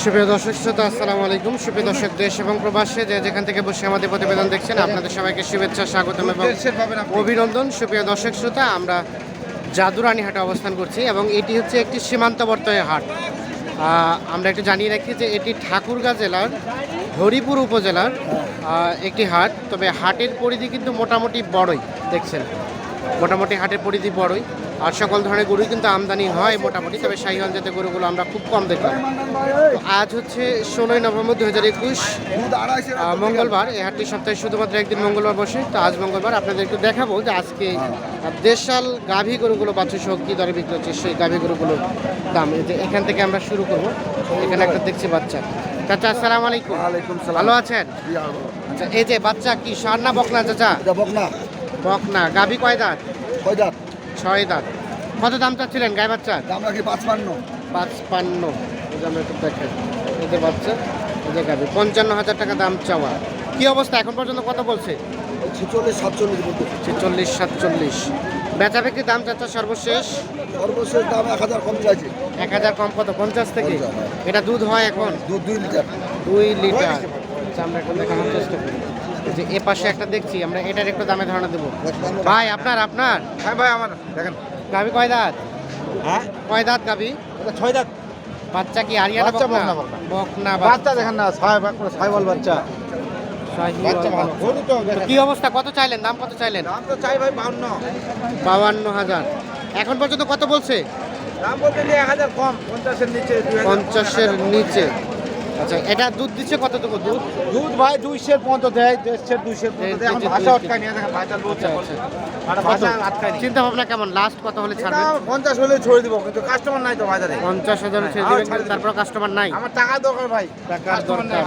সুপ্রিয় দর্শক, শ্রোতা, আসসালামু আলাইকুম। সুপ্রিয় দর্শক, দেশ এবং প্রবাসে যে যেখান থেকে বসে আমাদের প্রতিবেদন দেখছেন, আপনাদের সবাইকে শুভেচ্ছা, স্বাগতম এবং অভিনন্দন। সুপ্রিয় দর্শক, শ্রোতা, আমরা জাদুরানীহাটে অবস্থান করছি এবং এটি হচ্ছে একটি সীমান্তবর্তী হাট। আমরা একটু জানিয়ে রাখি যে এটি ঠাকুরগাঁ জেলার, হরিপুর উপজেলার একটি হাট। তবে হাটের পরিধি কিন্তু মোটামুটি বড়ই, দেখছেন? মোটামুটি হাটের পরিধি বড়ই। আর সকল ধরনের গরুই কিন্তু আমদানি হয় মোটামুটি তবে শাহিওয়াল জাতের গরুগুলো আমরা খুব কম দেখলাম। তো আজ হচ্ছে ষোলোই নভেম্বর দু হাজার একুশ মঙ্গলবার এই হাটটি সপ্তাহে শুধুমাত্র একদিন মঙ্গলবার বসে তো আজ মঙ্গলবার আপনাদের একটু দেখাবো যে আজকে দেশাল গাভী গরুগুলো বাচ্চা সহ কী দরে বিক্রি হচ্ছে সেই গাভী গরুগুলোর দাম। যে এখান থেকে আমরা শুরু করব এখানে একটা দেখছি বাচ্চা। চাচা আসসালামু আলাইকুম। ওয়ালাইকুম সালাম। ভালো আছেন? আচ্ছা এই যে বাচ্চা কি সার না বকনা চাচা? এটা বক না বকনা। গাভী কয় দাঁত? কয় দাঁত? ছয় দাঁত। কত দাম চাচ্ছিলেন গায়ে বাচ্চার দাম রাখি পাঁচপান্ন। পাঁচপান্ন। এই যে আমরা একটু দেখেন। এই যে বাচ্চা এই যে গাভী। পঞ্চান্ন হাজার টাকা দাম চাওয়া। কি অবস্থা? এখন পর্যন্ত কত বলছে? ছেচল্লিশ সাতচল্লিশ ছেচল্লিশ সাতচল্লিশ। বেচা বিক্রির দাম চাচ্ছা সর্বশেষ? সর্বশেষ দাম এক হাজার কম চাইছে। এক হাজার কম কত? পঞ্চাশ থেকে? হ্যাঁ। এটা দুধ হয় এখন? দুধ দুই লিটার। দুই লিটার। আচ্ছা, আমরা একটু দেখানোর চেষ্টা করি। যে এ পাশে একটা দেখছি আমরা এটার একটু দামে ধারণা দেবো। ভাই আপনার আপনার? হ্যাঁ ভাই আমার দেখেন। গাভী কয় দাঁত? হ্যাঁ? কয় দাঁত গাভী? ছয় দাঁত। বাচ্চা কি আরিয়ানা বাচ্চা বকনা? বকনা, বাচ্চা। দেখেন না ছয় ছয় বল বাচ্চা। কি অবস্থা? কত চাইলেন? দাম কত চাইলেন? দাম তো চাই ভাই বাউন্ন। বাউান্ন হাজার। এখন পর্যন্ত কত বলছে? দাম বলতে এক হাজার কম পঞ্চাশের নিচে পঞ্চাশের নিচে। আচ্ছা এটা দুধ দিচ্ছে কতটুকু দুধ? দুধ ভাই দুইশের পর্যন্ত দেয় দেড়শের দুইশের পর্যন্ত দেয়। এখন ভাষা আটকায় নিয়ে দেখেন ভাষা বলছে আচ্ছা আচ্ছা? ভাষা আটকায় চিন্তা ভাবনা কেমন? লাস্ট কত হলে ছাড়বেন? পঞ্চাশ হলে ছড়ে দিব কিন্তু কাস্টমার নাই তো বাজারে। পঞ্চাশ হাজার ছেড়ে দেবেন তারপর কাস্টমার নাই। আমার টাকা দরকার ভাই। টাকার দরকার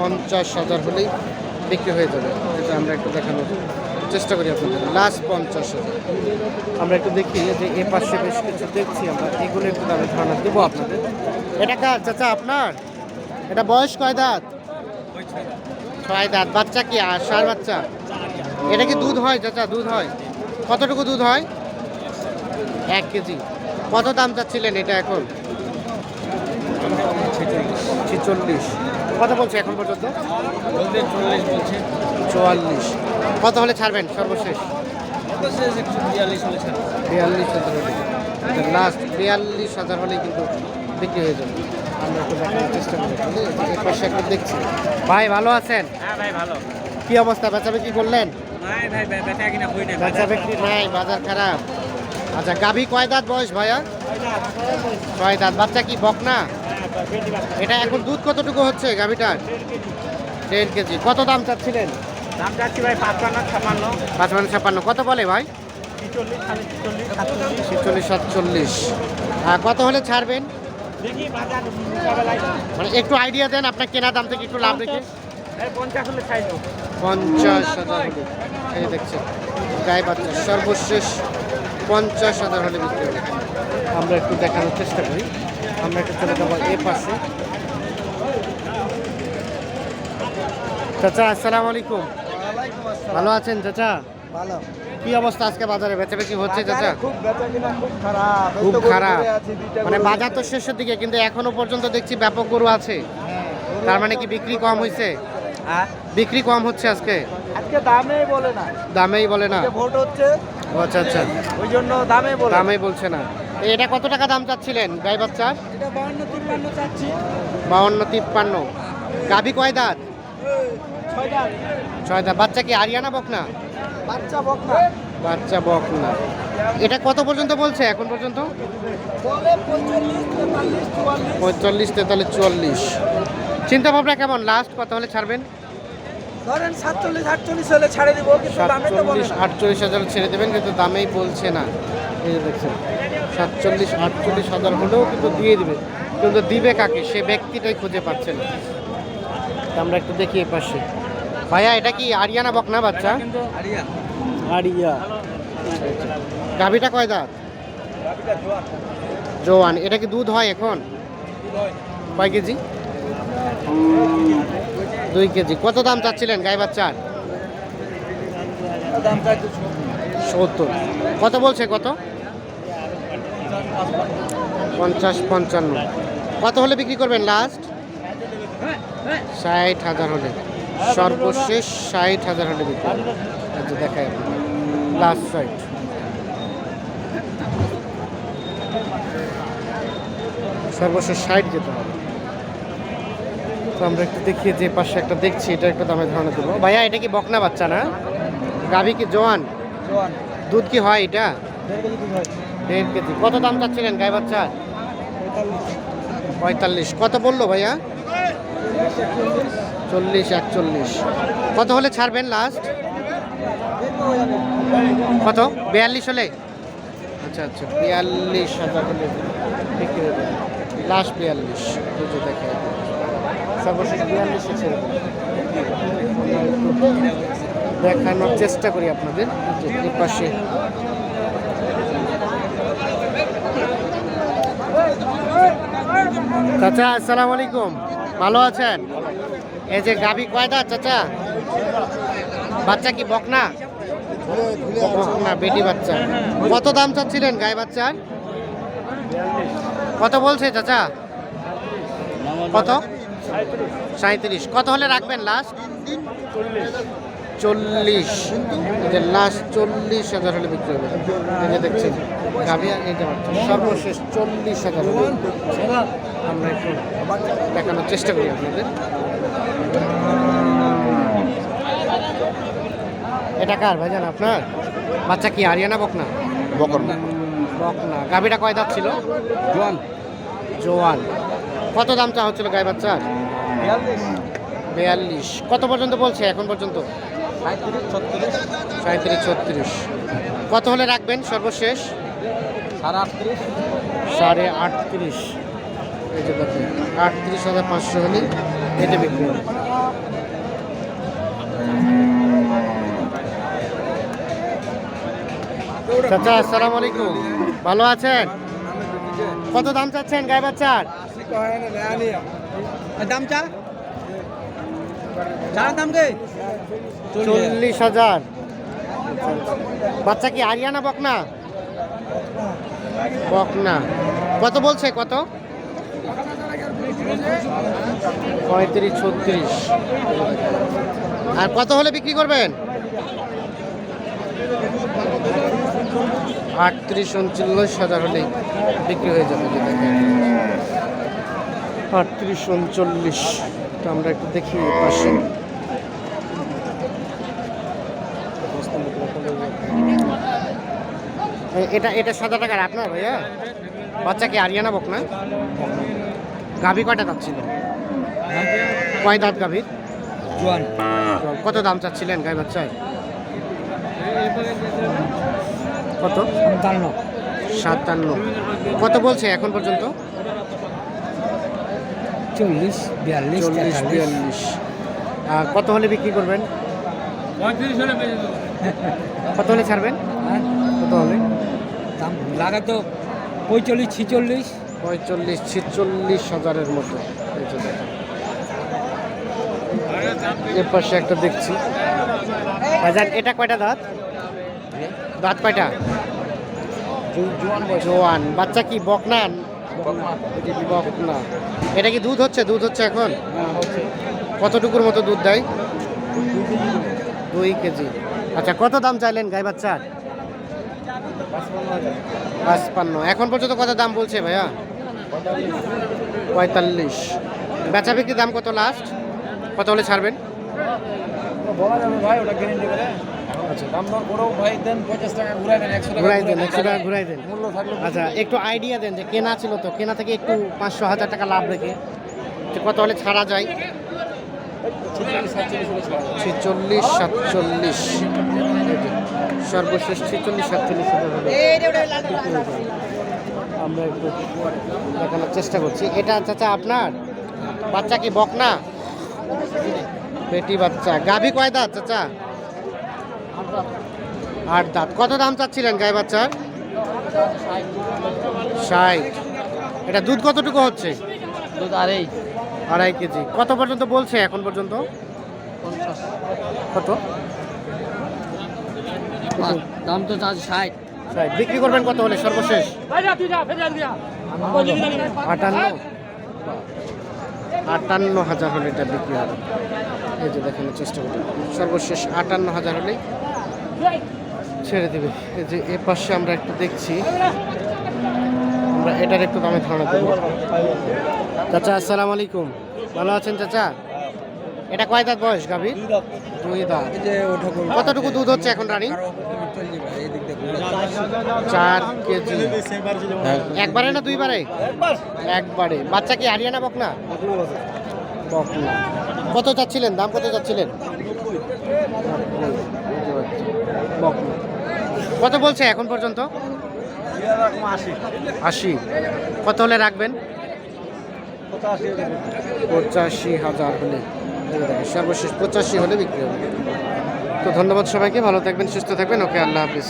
পঞ্চাশ হাজার হলেই বিক্রি হয়ে যাবে। এটা আমরা একটু দেখানোর চেষ্টা করি আপনাদের। লাস্ট পঞ্চাশ হাজার। আমরা একটু দেখি যে এ পাশে বেশ কিছু দেখছি আমরা এগুলো একটু দামে ধারণা দেবো আপনাদের। এটা কার? চাচা আপনার? এটা বয়স কয় দাঁত? ছয় দাঁত? বাচ্চা কি? আর সার বাচ্চা? এটা কি দুধ হয়, চাচা? দুধ হয়? কতটুকু দুধ হয়? এক কেজি। কত দাম চাচ্ছিলেন এটা এখন? ছেচল্লিশ। কত বলছে এখন পর্যন্ত? চল্লিশ চুয়াল্লিশ। কত হলে ছাড়বেন সর্বশেষ? বিয়াল্লিশ হলে হাজার হলে। লাস্ট বিয়াল্লিশ হাজার হলেই কিন্তু বিক্রি হয়ে যাবে। আমরা একটু দেখানোর চেষ্টা করি। তাহলে এই যে এ পাশে একটা দেখছি। ভাই ভালো আছেন? হ্যাঁ ভাই ভালো। কি অবস্থা? বেচা বিক্রি করলেন? বেচা বিক্রি নাই বাজার খারাপ। আচ্ছা গাভী কয় দাঁত বয়স ভাইয়া? ছয় দাঁত। বাচ্চা কি বকনা? এটা এখন দুধ কতটুকু হচ্ছে গাভীটার? দেড় কেজি। কত দাম চাচ্ছিলেন? দাম যাচ্ছি ভাই পাঁচপান্ন ছাপান্ন পাঁচপান্ন ছাপ্পান্ন। কত বলে ভাই? ছিচল্লিশ সাতচল্লিশ। আর কত হলে ছাড়বেন? মানে একটু আইডিয়া দেন আপনার কেনা দাম থেকে একটু লাভ রেখে। পঞ্চাশ হাজার হলে। এই দেখছেন গায়ে বাচ্চা। সর্বশেষ পঞ্চাশ হাজার হলে বিক্রি হবে। আমরা একটু দেখানোর চেষ্টা করি। আমরা একটু চলে যাব এ পাশে। চাচা আসসালামু আলাইকুম। ভালো আছেন চাচা? ভালো। কি অবস্থা আজকে বাজারে? বেচা বেচি হচ্ছে চাচা? খুব বেচা কিনা খুব খারাপ। খুব খারাপ। মানে বাজার তো শেষের দিকে কিন্তু এখনও পর্যন্ত দেখছি ব্যাপক গরু আছে। তার মানে কি বিক্রি কম হয়েছে হ্যাঁ? বিক্রি কম হচ্ছে আজকে? আজকে দামেই বলে না। দামেই বলে না? ভোট হচ্ছে। আচ্ছা আচ্ছা। ওই জন্য দামে বলে দামেই বলছে না। এটা কত টাকা দাম চাচ্ছিলেন গাই বাচ্চার? এটা বাহান্ন তিপ্পান্ন চাচ্ছি। বাউন্ন তিপ্পান্ন। গাভী কয় দাঁত। ছয় দাঁত। বাচ্চা কি আরিয়ানা বকনা? বাচ্চা বক না। বাচ্চা বকনা এটা কত পর্যন্ত বলছে এখন পর্যন্ত? বলে পঁয়তাল্লিশ তেতাল্লিশ চুয়াল্লিশ। চিন্তা ভাবনা কেমন? লাস্ট কত হলে ছাড়বেন? ধরেন সাতচল্লিশ আটচল্লিশ হলে ছাড়ে দিব সাতচল্লিশ আটচল্লিশ হাজার ছেড়ে দেবেন কিন্তু দামেই বলছে না। এই যে দেখছেন সাতচল্লিশ আটচল্লিশ হাজার হলেও কিন্তু দিয়ে দিবে। কিন্তু দিবে কাকে? সে ব্যক্তিটাই খুঁজে পাচ্ছে না। আমরা একটু দেখি এ পাশে ভাইয়া এটা কি আরিয়ানা বকনা বাচ্চা? আরিয়া। গাভিটা কয় দাঁত? জোয়ান। এটা কি দুধ হয় এখন? কয় কেজি? দুই কেজি। কত দাম চাচ্ছিলেন গাই বাচ্চার? সত্তর। কত বলছে কত? পঞ্চাশ পঞ্চান্ন। কত হলে বিক্রি করবেন লাস্ট ষাট হাজার হলে। সর্বশেষ ষাট হাজার হলে বিক্রি করবেন। আচ্ছা দেখাই লাস্ট ষাট সর্বশেষ ষাট যেতে হবে। তো আমরা একটু দেখিয়ে যে পাশে একটা দেখছি এটা একটা দামে ধারণা দেবো। ভাইয়া এটা কি বকনা বাচ্চা না? গাভী কি জোয়ান? দুধ কি হয় এটা? দেড় কেজি কত দাম চাচ্ছিলেন গায়ে বাচ্চা? পঁয়তাল্লিশ। কত বলল ভাইয়া? চল্লিশ একচল্লিশ। কত হলে ছাড়বেন লাস্ট কত? বিয়াল্লিশ হলে? আচ্ছা আচ্ছা বিয়াল্লিশ হাজার হলে লাস্ট বিয়াল্লিশ যে দেখে। দেখানোর চেষ্টা করি আপনাদের। পাশে। চাচা, আসসালামু আলাইকুম। ভালো আছেন? এই যে গাভী কয়দা, চাচা? বাচ্চা কি বকনা? বকনা বেটি বাচ্চা। কত দাম চাচ্ছিলেন গায়ে বাচ্চার? কত বলছে চাচা? কত? সাঁত্রিশ কত হলে রাখবেন লাস্ট চল্লিশ। লাস্ট চল্লিশ হাজার হলে বিক্রি হবে। এই যে দেখছেন সর্বশেষ চল্লিশ হাজার আমরা একটু দেখানোর চেষ্টা করি আপনাদের। এটা কার ভাইজান আপনার? বাচ্চা কি আরিয়ানা বকনা? বকরনা বকনা। গাভীটা কয় দাঁত ছিল? জোয়ান। জোয়ান। কত দাম চা হচ্ছিল গায়ে বাচ্চার? বিয়াল্লিশ। কত পর্যন্ত বলছে এখন পর্যন্ত? সাঁত্রিশ ছত্রিশ। সাঁত্রিশ ছত্রিশ। কত হলে রাখবেন সর্বশেষ? সাড়ে আটত্রিশ। সাড়ে আটত্রিশ। এই যে দেখুন আটত্রিশ হাজার পাঁচশো হলে এটা বিক্রি হবে। চাচা আসসালামু আলাইকুম। ভালো আছেন? কত দাম চাচ্ছেন গায়ে বাচ্চার? দাম চা? চার দাম কে চল্লিশ হাজার। বাচ্চা কি আরিয়ানা বকনা? বকনা। কত বলছে কত? পঁয়ত্রিশ ছত্রিশ। আর কত হলে বিক্রি করবেন? আটত্রিশ উনচল্লিশ হাজার হলেই বিক্রি হয়ে যাবে আটত্রিশ উনচল্লিশ তো আমরা একটু দেখি পাশে। এটা এটা সাদা টাকার আপনার ভাইয়া? বাচ্চা কি আরিয়ানা বক না গাভী কয়টা দাঁত ছিল? কয় দাঁত গাভীর কত দাম চাচ্ছিলেন গাই বাচ্চায়? কত? সন্তান্ন সাতান্ন। কত বলছে এখন পর্যন্ত? চল্লিশ বিয়াল্লিশ চল্লিশ বিয়াল্লিশ। কত হলে বিক্রি করবেন? কত হলে ছাড়বেন? কত হলে? দাম লাগা তো পঁয়তাল্লিশ ছিচল্লিশ। পঁয়তাল্লিশ ছিচল্লিশ হাজারের মতো। এর পাশে একটা দেখছি। বাজার এটা কয়টা দাঁত? দাঁত কয়টা? জোয়ান বাচ্চা কি? বকনা। বকনা। এটা কি দুধ হচ্ছে? দুধ হচ্ছে এখন? কতটুকুর মতো দুধ দেয়? দুই কেজি। আচ্ছা কত দাম চাইলেন গাই বাচ্চার? পাঁচপান্ন এখন পর্যন্ত কত দাম বলছে ভাইয়া? পঁয়তাল্লিশ। বেচা বিক্রি দাম কত লাস্ট কত হলে ছাড়বেন? বলা যাবে ভাই ওটা গ্যারেন্টি করে। আচ্ছা দাম দর করো ভাই দেন পঞ্চাশ টাকা ঘুরাই দেন একশো টাকা ঘুরাই দেন একশো টাকা ঘুরাই দেন। মূল্য থাকলে আচ্ছা একটু আইডিয়া দেন যে কেনা ছিল তো কেনা থেকে একটু পাঁচশো হাজার টাকা লাভ রেখে যে কত হলে ছাড়া যায়। ছেচল্লিশ সাতচল্লিশ সর্বশেষ ছেচল্লিশ সাতচল্লিশ। আমরা একটু দেখানোর চেষ্টা করছি। এটা চাচা আপনার? বাচ্চা কি বকনা? বেটি বাচ্চা। গাভী কয় দাঁত চাচা? আট দাঁত কত দাম চাচ্ছিলেন গায়ে বাচ্চার? ষাট। এটা দুধ কতটুকু হচ্ছে? দুধ আরেই আড়াই কেজি। কত পর্যন্ত বলছে এখন পর্যন্ত? কত? দাম তো ষাট। ষাট। বিক্রি করবেন কত হলে সর্বশেষ? আটান্ন। আটান্ন হাজার হলে এটা বিক্রি হবে। এই যে দেখানোর চেষ্টা করি সর্বশেষ আটান্ন হাজার হলেই ছেড়ে দেবে। এই যে এ পাশে আমরা একটু দেখছি। আমরা এটার একটু দামে ধারণা দেবো চাচা আসসালামু আলাইকুম। ভালো আছেন চাচা? এটা কয় দাঁত বয়স গাভীর? দুই দাঁত। কতটুকু দুধ হচ্ছে এখন রানিং? চার কেজি। একবারে। না দুইবারে? একবারে। বাচ্চা কি হারিয়ানা বকনা। বকনা। কত চাচ্ছিলেন? দাম কত চাচ্ছিলেন? কত বলছে এখন পর্যন্ত? আশি। কত হলে রাখবেন? পঁচাশি হাজার হলে। সর্বশেষ পঁচাশি হলে বিক্রি হবে। তো ধন্যবাদ সবাইকে, ভালো থাকবেন, সুস্থ থাকবেন। ওকে, আল্লাহ হাফিজ।